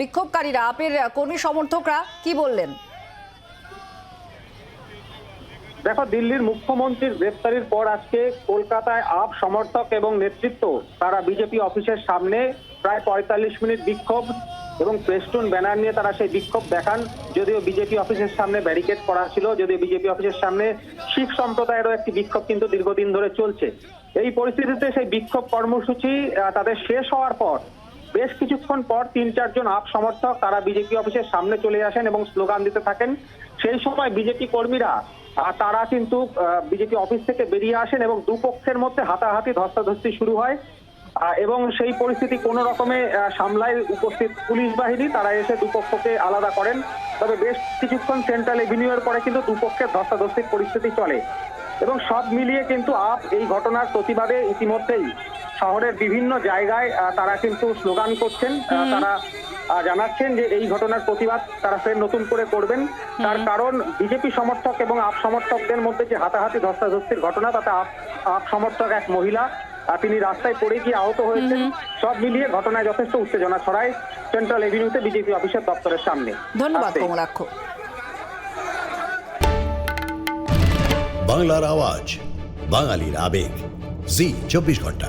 বিক্ষোভকারীরা, আপের কর্মী সমর্থকরা কি বললেন? দেখো, দিল্লির মুখ্যমন্ত্রীর গ্রেপ্তারির পর আজকে কলকাতায় আপ সমর্থক এবং নেতৃত্ব, তারা বিজেপি অফিসের সামনে প্রায় পঁয়তাল্লিশ মিনিট বিক্ষোভ এবং পেস্টুন ব্যানার নিয়ে তারা সেই বিক্ষোভ দেখান। যদিও বিজেপি অফিসের সামনে ব্যারিকেড করা ছিল, যদিও বিজেপি অফিসের সামনে শিখ সম্প্রদায়েরও একটি বিক্ষোভ কিন্তু দীর্ঘদিন ধরে চলছে। এই পরিস্থিতিতে সেই বিক্ষোভ কর্মসূচি তাদের শেষ হওয়ার পর বেশ কিছুক্ষণ পর তিন চারজন আপ সমর্থক তারা বিজেপি অফিসের সামনে চলে আসেন এবং স্লোগান দিতে থাকেন। সেই সময় বিজেপি কর্মীরা তারা কিন্তু বিজেপি অফিস থেকে বেরিয়ে আসেন এবং দুপক্ষের মধ্যে হাতাহাতি ধস্তাধস্তি শুরু হয়। এবং সেই পরিস্থিতি কোনো রকমে সামলায় উপস্থিত পুলিশ বাহিনী। তারা এসে দুপক্ষকে আলাদা করেন। তবে বেশ কিছুক্ষণ সেন্ট্রাল এভিনিউয়ের পরে কিন্তু দুপক্ষের ধস্তাধস্তির পরিস্থিতি চলে। এবং সব মিলিয়ে কিন্তু আপ এই ঘটনার প্রতিবাদে ইতিমধ্যেই শহরের বিভিন্ন জায়গায় তারা কিন্তু স্লোগান করছেন। তারা জানাচ্ছেন যে এই ঘটনার প্রতিবাদ তারা ফের নতুন করে করবেন। তার কারণ বিজেপি সমর্থক এবং আপ সমর্থকদের মধ্যে যে হাতাহাতি ধস্তাধস্তির ঘটনা তাতে আপ আপ সমর্থক এক মহিলা তিনি রাস্তায় পড়ে গিয়ে আহত হয়েছেন। সব মিলিয়ে ঘটনায় যথেষ্ট উত্তেজনা ছড়ায় সেন্ট্রাল এভিনিউতে বিজেপি অফিসের দপ্তরের সামনে। ধন্যবাদ কমলাক্ষ। বাংলার আওয়াজ বাঙালির আবেগ। জি চব্বিশ ঘণ্টা।